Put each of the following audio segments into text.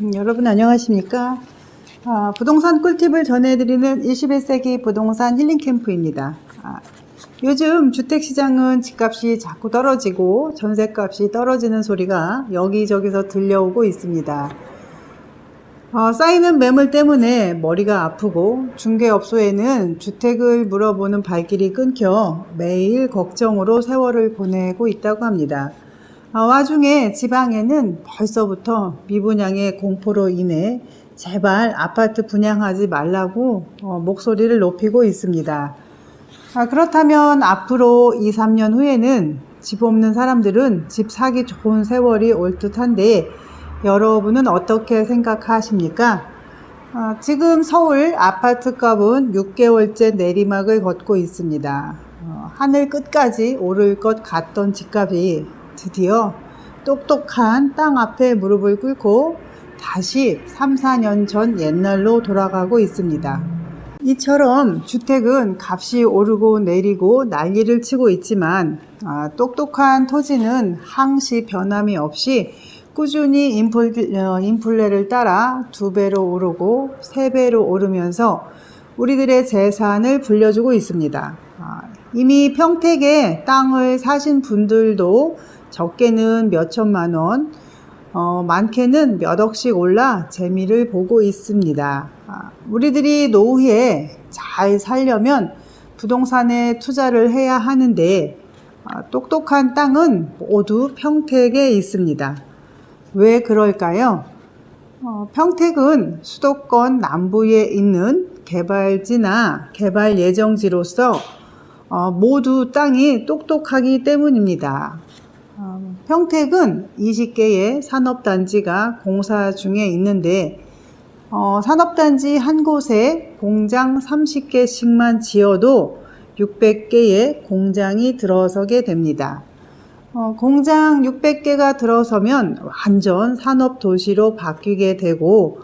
음, 여러분 안녕하십니까? 아, 부동산 꿀팁을 전해드리는 21세기 부동산 힐링 캠프입니다. 아, 요즘 주택시장은 집값이 자꾸 떨어지고 전세값이 떨어지는 소리가 여기저기서 들려오고 있습니다. 어, 쌓이는 매물 때문에 머리가 아프고 중개업소에는 주택을 물어보는 발길이 끊겨 매일 걱정으로 세월을 보내고 있다고 합니다. 아, 와중에 지방에는 벌써부터 미분양의 공포로 인해 제발 아파트 분양하지 말라고 어, 목소리를 높이고 있습니다. 아, 그렇다면 앞으로 2, 3년 후에는 집 없는 사람들은 집 사기 좋은 세월이 올 듯한데 여러분은 어떻게 생각하십니까? 아, 지금 서울 아파트 값은 6개월째 내리막을 걷고 있습니다. 어, 하늘 끝까지 오를 것 같던 집값이 드디어 똑똑한 땅 앞에 무릎을 꿇고 다시 3, 4년 전 옛날로 돌아가고 있습니다. 이처럼 주택은 값이 오르고 내리고 난리를 치고 있지만 아, 똑똑한 토지는 항시 변함이 없이 꾸준히 인플, 어, 인플레를 따라 두 배로 오르고 세 배로 오르면서 우리들의 재산을 불려주고 있습니다. 아, 이미 평택에 땅을 사신 분들도 적게는 몇 천만 원, 어, 많게는 몇 억씩 올라 재미를 보고 있습니다. 아, 우리들이 노후에 잘 살려면 부동산에 투자를 해야 하는데 아, 똑똑한 땅은 모두 평택에 있습니다. 왜 그럴까요? 어, 평택은 수도권 남부에 있는 개발지나 개발 예정지로서 어, 모두 땅이 똑똑하기 때문입니다. 어, 평택은 20개의 산업단지가 공사 중에 있는데 어, 산업단지 한 곳에 공장 30개씩만 지어도 600개의 공장이 들어서게 됩니다. 어, 공장 600개가 들어서면 완전 산업도시로 바뀌게 되고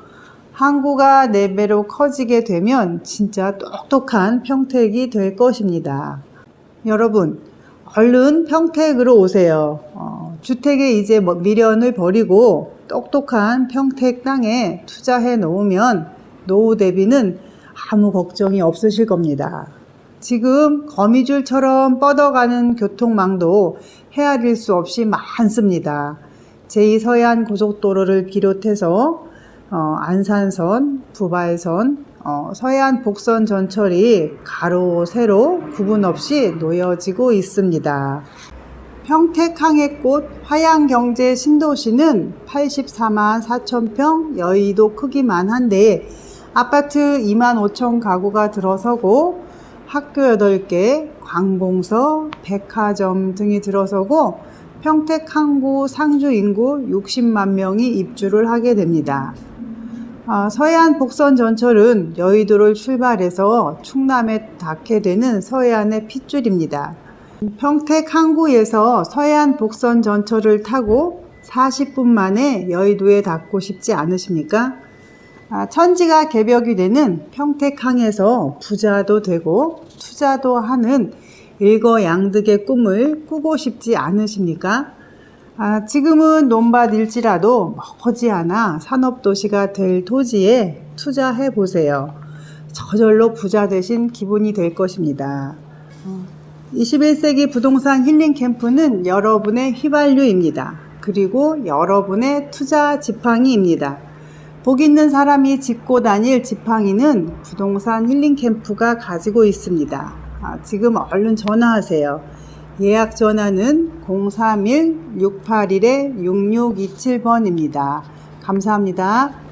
항구가 4배로 커지게 되면 진짜 똑똑한 평택이 될 것입니다. 여러분, 얼른 평택으로 오세요. 어, 주택에 이제 뭐 미련을 버리고 똑똑한 평택 땅에 투자해 놓으면 노후 대비는 아무 걱정이 없으실 겁니다. 지금 거미줄처럼 뻗어가는 교통망도 헤아릴 수 없이 많습니다. 제2서해안 고속도로를 비롯해서 어, 안산선, 부발선, 어, 서해안 복선 전철이 가로, 세로 구분 없이 놓여지고 있습니다. 평택 항해 꽃 화양경제 신도시는 84만 4천 평 여의도 크기만 한데 아파트 2만 5천 가구가 들어서고 학교 8개, 관공서, 백화점 등이 들어서고 평택 항구 상주 인구 60만 명이 입주를 하게 됩니다. 아, 서해안 복선 전철은 여의도를 출발해서 충남에 닿게 되는 서해안의 핏줄입니다. 평택 항구에서 서해안 복선 전철을 타고 40분 만에 여의도에 닿고 싶지 않으십니까? 아, 천지가 개벽이 되는 평택항에서 부자도 되고 투자도 하는 일거양득의 꿈을 꾸고 싶지 않으십니까? 아, 지금은 논밭일지라도 머지않아 산업도시가 될 토지에 투자해 보세요. 저절로 부자 되신 기분이 될 것입니다. 21세기 부동산 힐링 캠프는 여러분의 휘발유입니다. 그리고 여러분의 투자 지팡이입니다. 복 있는 사람이 짚고 다닐 지팡이는 부동산 힐링 캠프가 가지고 있습니다. 아, 지금 얼른 전화하세요. 예약 전화는 031-681-6627번입니다. 감사합니다.